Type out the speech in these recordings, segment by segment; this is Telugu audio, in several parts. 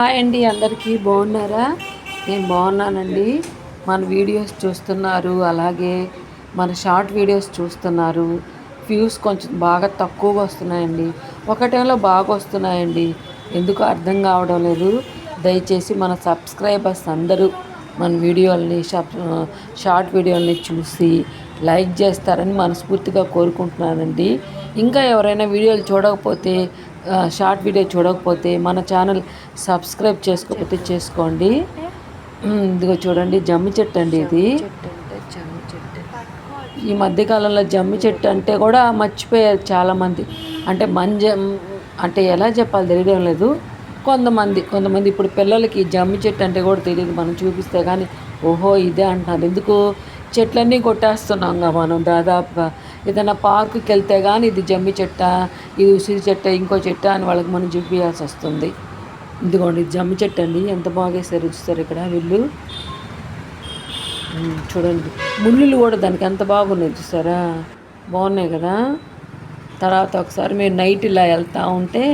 హాయ్ అండి అందరికీ బాగున్నారా? నేను బాగున్నానండి. మన వీడియోస్ చూస్తున్నారు అలాగే మన షార్ట్ వీడియోస్ చూస్తున్నారు. వ్యూస్ కొంచెం బాగా తక్కువగా వస్తున్నాయండి. ఒక టైంలో బాగా వస్తున్నాయండి. ఎందుకు అర్థం కావడం లేదు. దయచేసి మన సబ్స్క్రైబర్స్ అందరూ మన వీడియోల్ని షార్ట్ వీడియోల్ని చూసి లైక్ చేస్తారని మనస్ఫూర్తిగా కోరుకుంటున్నానండి. ఇంకా ఎవరైనా వీడియోలు చూడకపోతే షార్ట్ వీడియో చూడకపోతే మన ఛానల్ సబ్స్క్రైబ్ చేసుకోకపోతే చేసుకోండి. ఇదిగో చూడండి జమ్మి చెట్టు అండి ఇది. ఈ మధ్యకాలంలో జమ్మి చెట్టు అంటే కూడా మర్చిపోయారు చాలామంది. అంటే మంజ అంటే ఎలా చెప్పాలి తెలియడం లేదు. కొంతమంది కొంతమంది ఇప్పుడు పిల్లలకి జమ్మి చెట్టు అంటే కూడా తెలియదు. మనం చూపిస్తే కానీ ఓహో ఇదే అంటున్నారు. ఎందుకు? చెట్లన్నీ కొట్టేస్తున్నాం మనం దాదాపుగా. ఏదైనా పార్కుకి వెళ్తే కానీ ఇది జమ్మి చెట్ట ఇది ఉసిరి చెట్ట ఇంకో చెట్ట అని వాళ్ళకి మనం చూపించాల్సి వస్తుంది. ఇదిగోండి జమ్మి చెట్టు అండి. ఎంత బాగా వేసారు చూస్తారు ఇక్కడ వీళ్ళు. చూడండి. ముళ్ళులు కూడా దానికి ఎంత బాగున్నాయి చూసారా? బాగున్నాయి కదా? తర్వాత ఒకసారి మీరు నైట్ ఇలా వెళ్తూ ఉంటే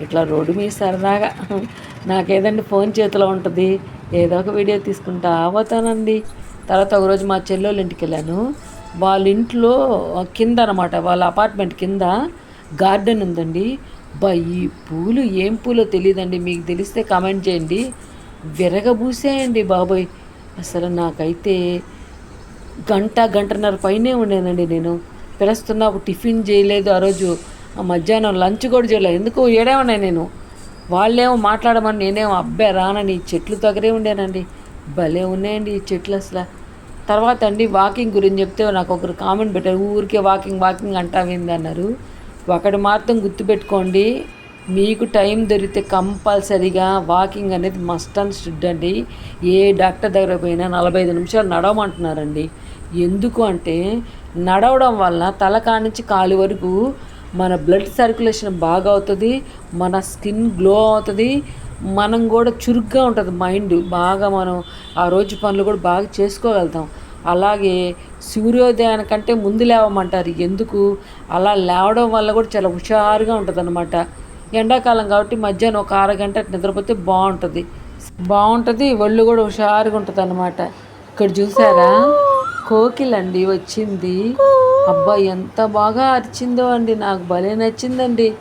ఇట్లా రోడ్డు మీద సరదాగా నాకేదండి ఫోన్ చేతిలో ఉంటుంది. ఏదో ఒక వీడియో తీసుకుంటా పోతానండి. తర్వాత ఒకరోజు మా చెల్లెళ్ళ ఇంటికి వెళ్ళాను. వాళ్ళ ఇంట్లో కింద అనమాట వాళ్ళ అపార్ట్మెంట్ కింద గార్డెన్ ఉందండి. బా ఈ పూలు ఏం పూలో తెలియదండి మీకు తెలిస్తే కామెంట్ చేయండి. విరగబూసేయండి బాబోయ్. అసలు నాకైతే గంట గంటన్నర పైనే ఉండేనండి నేను. పిలుస్తున్నా టిఫిన్ చేయలేదు ఆ రోజు. మధ్యాహ్నం లంచ్ కూడా చేయలేదు. ఎందుకు ఏడేమన్నాయి నేను. వాళ్ళేమో మాట్లాడమని నేనేమో అబ్బాయి రానని చెట్లు తగరే ఉండేనండి. భలే ఉన్నాయండి ఈ చెట్లు అసలు. తర్వాత అండి వాకింగ్ గురించి చెప్తే నాకు ఒకరు కామెంట్ పెట్టారు ఊరికే వాకింగ్ వాకింగ్ అంటావేంది అన్నారు. ఒకటి మాత్రం గుర్తుపెట్టుకోండి మీకు టైం దొరికితే కంపల్సరీగా వాకింగ్ అనేది మస్ట్ అండ్ స్టుడ్ అండి. ఏ డాక్టర్ దగ్గర పోయినా నలభై ఐదు నిమిషాలు నడవమంటున్నారండి. ఎందుకు అంటే నడవడం వల్ల తల కానించి కాలు వరకు మన బ్లడ్ సర్క్యులేషన్ బాగా అవుతుంది మన స్కిన్ గ్లో అవుతుంది మనం కూడా చురుగ్గా ఉంటుంది మైండ్. బాగా మనం ఆ రోజు పనులు కూడా బాగా చేసుకోగలుగుతాం. అలాగే సూర్యోదయానికంటే ముందు లేవమంటారు. ఎందుకు? అలా లేవడం వల్ల కూడా చాలా హుషారుగా ఉంటుంది అనమాట ఎండాకాలం కాబట్టి మధ్యాహ్నం ఒక అరగంట నిద్రపోతే బాగుంటుంది. బాగుంటుంది ఒళ్ళు కూడా హుషారుగా ఉంటుంది అనమాట ఇక్కడ చూసారా? కోకిలండి వచ్చింది. అబ్బా ఎంత బాగా అరిచిందో అండి. నాకు భలే నచ్చిందండి.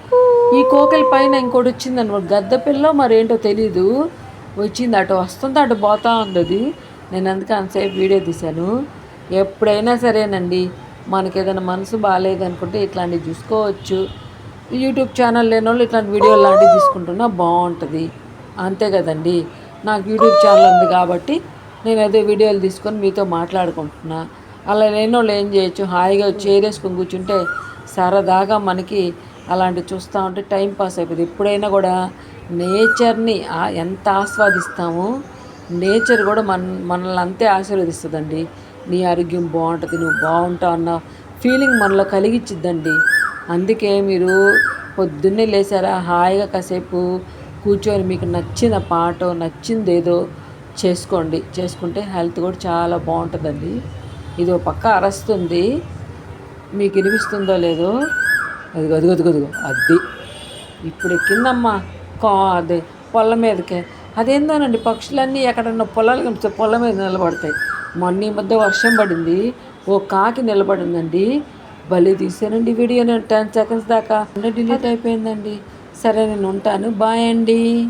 ఈ కోకిల పైన ఇంకోటి వచ్చింది అనమాట గద్ద పిల్ల మరేంటో తెలీదు. వచ్చింది అటు వస్తుంది అటు పోతా ఉంది అది నేను అందుకే అంతసేపు వీడియో తీశాను. ఎప్పుడైనా సరేనండి మనకి ఏదైనా మనసు బాగాలేదనుకుంటే ఇట్లాంటివి చూసుకోవచ్చు. యూట్యూబ్ ఛానల్ లేని వాళ్ళు ఇట్లాంటి వీడియోలు లాంటివి తీసుకుంటున్నా బాగుంటుంది. అంతే కదండి. నాకు యూట్యూబ్ ఛానల్ ఉంది కాబట్టి నేను ఏదో వీడియోలు తీసుకొని మీతో మాట్లాడుకుంటున్నా. అలా లేని వాళ్ళు ఏం చేయొచ్చు? హాయిగా చేరేసుకొని కూర్చుంటే సరదాగా మనకి అలాంటివి చూస్తూ ఉంటే టైం పాస్ అయిపోతుంది ఎప్పుడైనా కూడా నేచర్ని ఎంత ఆస్వాదిస్తామో. నేచర్ కూడా మన మనల్ని అంతే ఆశీర్వదిస్తుందండి. నీ ఆరోగ్యం బాగుంటుంది నువ్వు బాగుంటావు అన్న ఫీలింగ్ మనలో కలిగించిద్దండి అందుకే మీరు పొద్దున్నే లేచారా హాయిగా కాసేపు కూర్చొని మీకు నచ్చిన పాట నచ్చింది ఏదో చేసుకోండి. చేసుకుంటే హెల్త్ కూడా చాలా బాగుంటుందండి. ఇది ఒక పక్క అరస్తుంది. మీకు వినిపిస్తుందో లేదో? అది గదుగు గదుగు అది. ఇప్పుడు ఎక్కిందమ్మా కా అదే పొల్ల మీదకే. అదేందోనండి పక్షులన్నీ ఎక్కడన్నా పొలాలు పొల మీద నిలబడతాయి. మొన్న ఈ మధ్య వర్షం పడింది ఓ కాకి నిలబడిందండి. భలే తీసానండి వీడియో నేను టెన్ సెకండ్స్ దాకా. డిలీట్ అయిపోయిందండి. సరే నేను ఉంటాను. బాయ్ అండి.